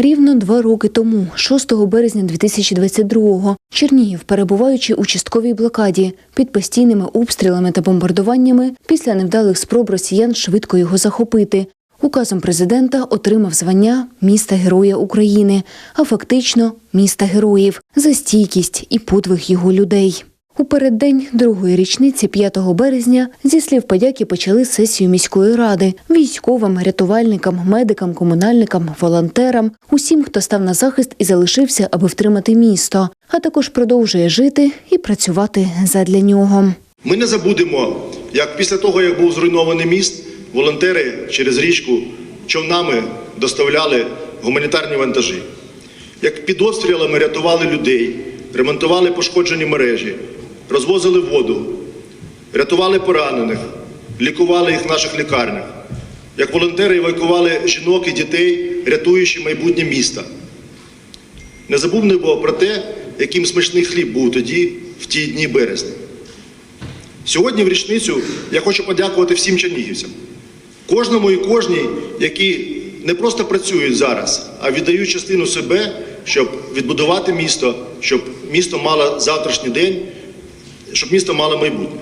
Рівно два роки тому, 6 березня 2022-го, Чернігів, перебуваючи у частковій блокаді під постійними обстрілами та бомбардуваннями, після невдалих спроб росіян швидко його захопити. Указом президента отримав звання міста Героя України, а фактично міста героїв за стійкість і подвиг його людей. У переддень другої річниці 5 березня зі слів подяки почали сесію міської ради військовим, рятувальникам, медикам, комунальникам, волонтерам, усім, хто став на захист і залишився, аби втримати місто, а також продовжує жити і працювати задля нього. Ми не забудемо, як після того, як був зруйнований міст, волонтери через річку човнами доставляли гуманітарні вантажі. Як під обстрілами рятували людей, ремонтували пошкоджені мережі, розвозили воду, рятували поранених, лікували їх в наших лікарнях. Як волонтери евакували жінок і дітей, рятуючи майбутнє міста. Не забудемо про те, яким смачний хліб був тоді, в ті дні березня. Сьогодні в річницю я хочу подякувати всім чернігівцям, кожному і кожній, які не просто працюють зараз, а віддають частину себе, щоб відбудувати місто, щоб місто мало завтрашній день, щоб місто мало майбутнє.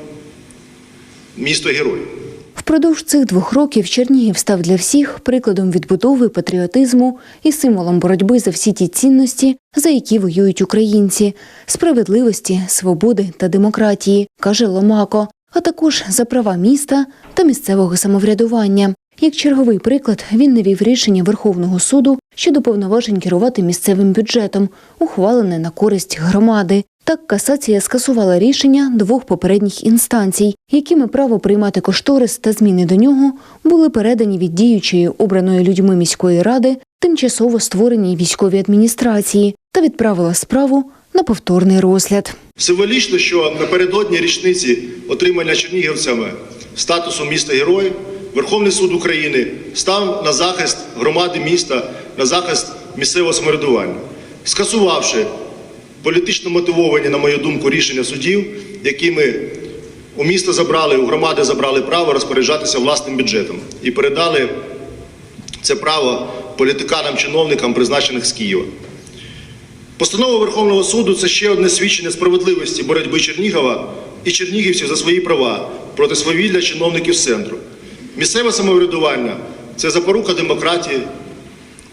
Місто героїв. Впродовж цих двох років Чернігів став для всіх прикладом відбудови, патріотизму і символом боротьби за всі ті цінності, за які воюють українці справедливості, свободи та демократії, каже Ломако, а також за права міста та місцевого самоврядування. Як черговий приклад, він навів рішення Верховного суду щодо повноважень керувати місцевим бюджетом, ухвалене на користь громади. Так касація скасувала рішення двох попередніх інстанцій, якими право приймати кошторис та зміни до нього були передані від діючої обраної людьми міської ради тимчасово створеній військовій адміністрації та відправила справу на повторний розгляд. Символічно, що напередодні річниці отримання чернігівцями статусу міста герой Верховний суд України став на захист громади міста, на захист місцевого самоврядування, скасувавши політично мотивовані, на мою думку, рішення судів, якими у міста забрали, у громади забрали право розпоряджатися власним бюджетом і передали це право політиканам-чиновникам, призначених з Києва. Постанова Верховного суду це ще одне свідчення справедливості боротьби Чернігова і чернігівців за свої права проти свавілля чиновників центру. Місцеве самоврядування це запорука демократії,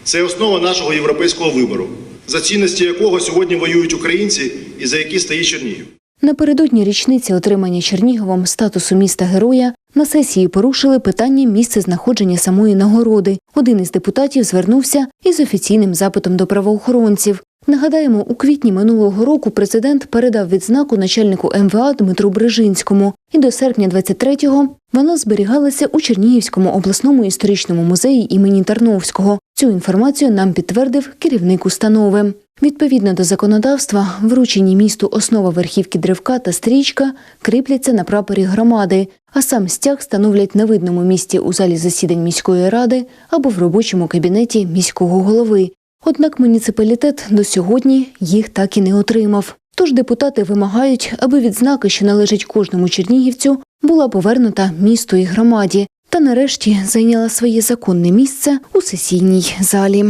це основа нашого європейського вибору, за цінності якого сьогодні воюють українці і за які стоїть Чернігів. Напередодні річниці отримання Черніговом статусу міста героя на сесії порушили питання місця знаходження самої нагороди. Один із депутатів звернувся із офіційним запитом до правоохоронців. Нагадаємо, у квітні минулого року президент передав відзнаку начальнику МВА Дмитру Брижинському, і до серпня 23-го вона зберігалася у Чернігівському обласному історичному музеї імені Тарновського. Цю інформацію нам підтвердив керівник установи. Відповідно до законодавства, вручені місту основа верхівки древка та стрічка кріпляться на прапорі громади, а сам стяг становлять на видному місці у залі засідань міської ради або в робочому кабінеті міського голови. Однак муніципалітет до сьогодні їх так і не отримав. Тож депутати вимагають, аби відзнака, що належить кожному чернігівцю, була повернута місту і громаді та нарешті зайняла своє законне місце у сесійній залі.